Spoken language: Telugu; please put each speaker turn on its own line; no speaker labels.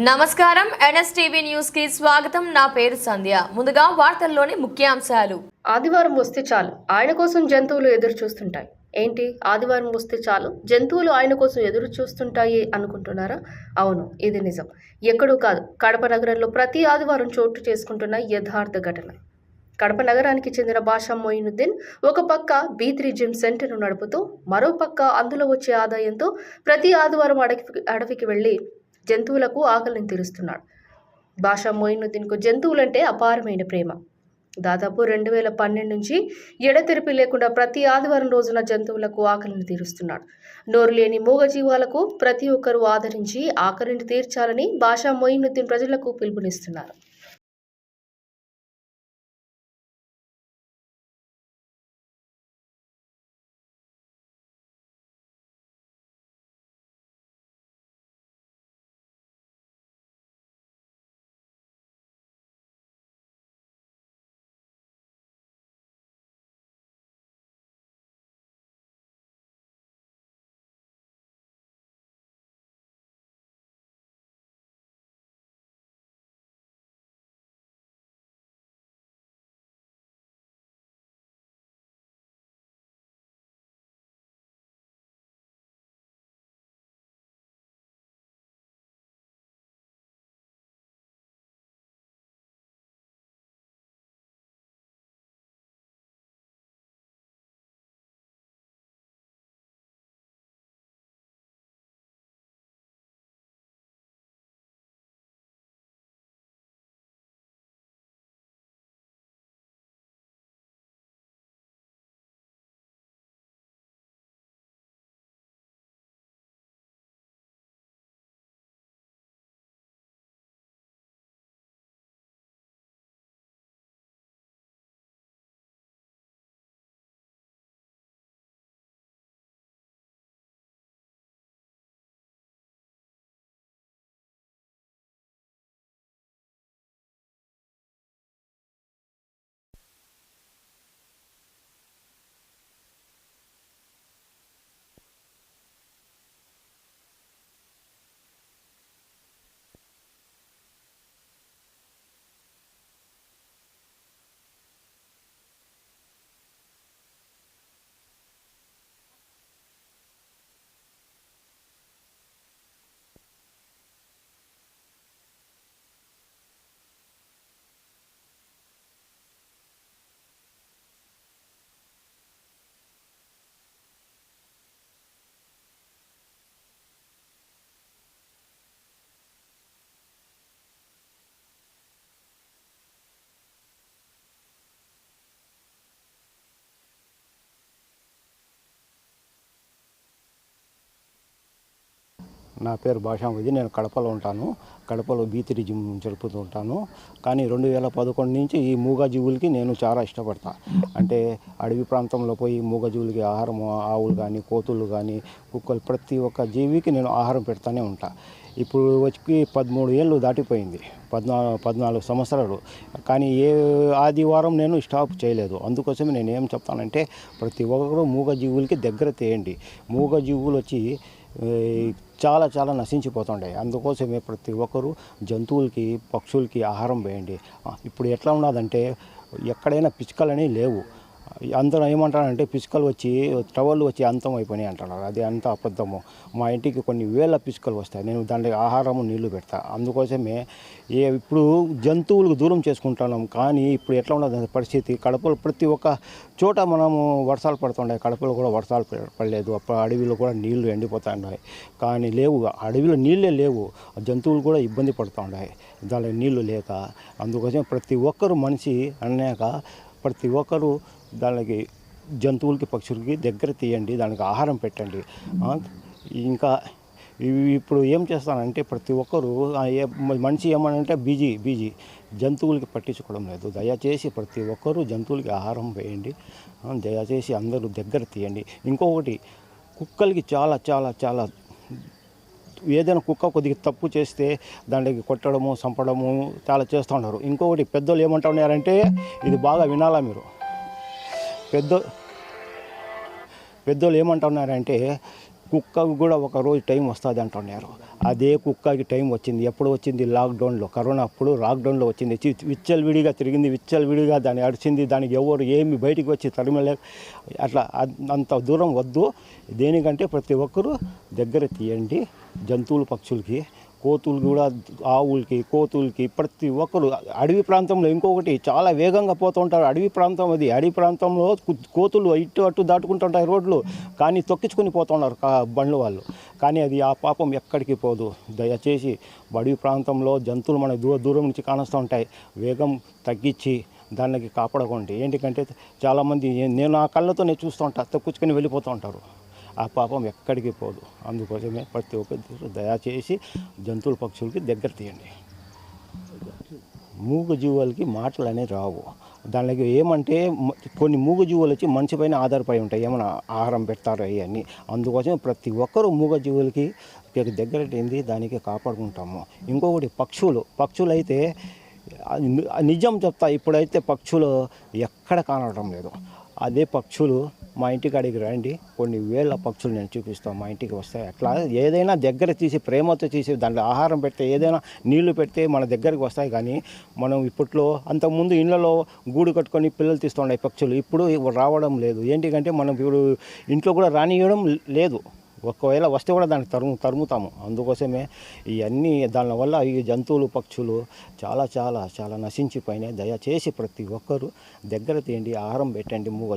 నమస్కారం. ఎన్ఎస్టీవీ న్యూస్కి స్వాగతం. నా పేరు సంధ్య. ముందుగా వార్తల్లోని ముఖ్యాంశాలు.
ఆదివారం వస్తే చాలు. ఆయన కోసం జంతువులు ఎదురు చూస్తుంటాయి. ఏంటి? ఆదివారం వస్తే చాలు. జంతువులు ఆయన కోసం ఎదురు చూస్తుంటాయి అనుకుంటున్నారా? అవును ఇది నిజం. ఎక్కడూ కాదు. కడప నగరంలో ప్రతి ఆదివారం చోటు చేసుకుంటున్న యథార్థ ఘటన. కడప నగరానికి చెందిన బాషా మొయినుద్దీన్ ఒక పక్క బీ త్రీ జిమ్ సెంటర్ను నడుపుతూ మరో పక్క అందులో వచ్చే ఆదాయంతో ప్రతి ఆదివారం అడవికి అడవికి వెళ్ళి జంతువులకు ఆకలిని తీరుస్తున్నాడు. బాషా మొయినుద్దీన్కు జంతువులంటే అపారమైన ప్రేమ. దాదాపు రెండు వేల పన్నెండు నుంచి ఎడతెరిపి లేకుండా ప్రతి ఆదివారం రోజున జంతువులకు ఆకలిని తీరుస్తున్నాడు. నోరు లేని మూగజీవాలకు ప్రతి ఒక్కరూ ఆదరించి ఆకలిని తీర్చాలని బాషా మొయినుద్దీన్ ప్రజలకు పిలుపునిస్తున్నారు.
నా పేరు భాషామతి నేను కడపలో ఉంటాను. కడపలో బీతిరి జిమ్ జరుపుతూ ఉంటాను. కానీ రెండు వేల పదకొండు నుంచి ఈ మూగజీవులకి నేను చాలా ఇష్టపడతా. అంటే అడవి ప్రాంతంలో పోయి మూగజీవులకి ఆహారం ఆవులు కానీ కోతులు కానీ కుక్కలు ప్రతి ఒక్క జీవికి నేను ఆహారం పెడతానే ఉంటా. ఇప్పుడు వచ్చి పదమూడు ఏళ్ళు దాటిపోయింది. పద్నా పద్నాలుగు సంవత్సరాలు. కానీ ఏ ఆదివారం నేను స్టాప్ చేయలేదు. అందుకోసమే నేను ఏం చెప్తానంటే ప్రతి ఒక్కరు మూగజీవులకి దగ్గర తేయండి. మూగజీవులు వచ్చి చాలా చాలా నశించిపోతుండే అందుకోసమే ప్రతి ఒక్కరూ జంతువులకి పక్షులకి ఆహారం వేయండి. ఇప్పుడు ఎట్లా ఉన్నదంటే ఎక్కడైనా పిచ్చుకలని లేవు. అందరూ ఏమంటారంటే పిచ్చుకలు వచ్చి టవల్ వచ్చి అంతం అయిపోయినాయి అంటున్నారు. అది అంత అబద్ధము. మా ఇంటికి కొన్ని వేల పిచ్చుకలు వస్తాయి. నేను దాంట్లో ఆహారము నీళ్ళు పెడతా. అందుకోసమే ఏ ఇప్పుడు జంతువులకు దూరం చేసుకుంటున్నాం. కానీ ఇప్పుడు ఎట్లా ఉండదు పరిస్థితి కడపలు ప్రతి ఒక్క చోట మనము వర్షాలు పడుతుండే కడపలో కూడా వర్షాలు పడలేదు. అప్పుడు అడవిలో కూడా నీళ్ళు ఎండిపోతున్నాయి కానీ లేవు. అడవిలో నీళ్ళే లేవు. జంతువులు కూడా ఇబ్బంది పడుతున్నాయి దానికి నీళ్ళు లేక. అందుకోసం ప్రతి ఒక్కరు మనిషి అన్నాక ప్రతి ఒక్కరు దానికి జంతువులకి పక్షులకి దగ్గర తీయండి దానికి ఆహారం పెట్టండి. ఇంకా ఇప్పుడు ఏం చేస్తానంటే ప్రతి ఒక్కరు మనిషి ఏమనంటే బీజీ బీజీ. జంతువులకి పట్టించుకోవడం లేదు. దయచేసి ప్రతి ఒక్కరూ జంతువులకి ఆహారం వేయండి. దయచేసి అందరూ దగ్గర తీయండి. ఇంకొకటి కుక్కలకి చాలా చాలా చాలా ఏదైనా కుక్క కొద్దిగా తప్పు చేస్తే దానికి కొట్టడము చంపడము చాలా చేస్తూ ఉన్నారు. ఇంకొకటి పెద్దోళ్ళు ఏమంటున్నారంటే ఇది బాగా వినాలా మీరు? పెద్ద పెద్దోళ్ళు ఏమంటున్నారంటే కుక్కకు కూడా ఒక రోజు టైం వస్తుంది అంటున్నారు అదే కుక్కకి టైం వచ్చింది. ఎప్పుడు వచ్చింది? లాక్డౌన్లో. కరోనా అప్పుడు లాక్డౌన్లో వచ్చింది. చి- విచ్చలవిడిగా తిరిగింది విచ్చలవిడిగా దాన్ని అడిచింది దానికి ఎవరు ఏమి బయటికి వచ్చి తరిమలే అట్లా అంత దూరం వద్దు. దేనికంటే ప్రతి ఒక్కరూ దగ్గర తీయండి. జంతువులు పక్షులకి కోతులు కూడా ఆవులకి కోతులకి ప్రతి ఒక్కరు అడవి ప్రాంతంలో ఇంకొకటి చాలా వేగంగా పోతుంటారు అడవి ప్రాంతం అది. అడవి ప్రాంతంలో కోతులు ఇటు అటు దాటుకుంటుంటాయి రోడ్లు కానీ తొక్కించుకొని పోతున్నారు కా బండ్లు వాళ్ళు. కానీ అది ఆ పాపం ఎక్కడికి పోదు. దయచేసి అడవి ప్రాంతంలో జంతువులు మన దూర దూరం నుంచి కానస్తూ ఉంటాయి. వేగం తగ్గించి దానికి కాపాడకండి. ఏంటికంటే చాలామంది నేను ఆ కళ్ళతో నేను చూస్తూ ఉంటాను తొక్కించుకొని వెళ్ళిపోతూ ఉంటారు. ఆ పాపం ఎక్కడికి పోదు. అందుకోసమే ప్రతి ఒక్కరు దయచేసి జంతువుల పక్షులకి దగ్గర తీయండి. మూగ జీవులకి మాటలు అనేవి రావు. దానికి ఏమంటే కొన్ని మూగ జీవులు వచ్చి మనిషి పైన ఆధారపడి ఉంటాయి. ఏమైనా ఆహారం పెడతారు అవన్నీ. అందుకోసం ప్రతి ఒక్కరూ మూగ జీవులకి దగ్గర ఏంది దానికి కాపాడుకుంటాము. ఇంకొకటి పక్షులు. పక్షులు అయితే నిజం చెప్తా ఇప్పుడైతే పక్షులు ఎక్కడ కానడం లేదు. అదే పక్షులు మా ఇంటికి అడిగి రండి. కొన్ని వేల పక్షులు నేను చూపిస్తాను. మా ఇంటికి వస్తాయి. అట్లా ఏదైనా దగ్గర తీసి ప్రేమతో తీసి దాంట్లో ఆహారం పెడితే ఏదైనా నీళ్ళు పెడితే మన దగ్గరికి వస్తాయి. కానీ మనం ఇప్పట్లో అంతకుముందు ఇళ్ళలో గూడు కట్టుకొని పిల్లలు తీస్తుండే పక్షులు ఇప్పుడు రావడం లేదు. ఏంటికంటే మనం ఇప్పుడు ఇంట్లో కూడా రానియడం లేదు. ఒకవేళ వస్తే కూడా దానికి తరుము తరుముతాము. అందుకోసమే ఇవన్నీ దానివల్ల ఈ జంతువులు పక్షులు చాలా చాలా చాలా నశించిపోయినాయి. దయచేసి ప్రతి ఒక్కరూ దగ్గర తీయండి ఆహారం పెట్టండి మూగ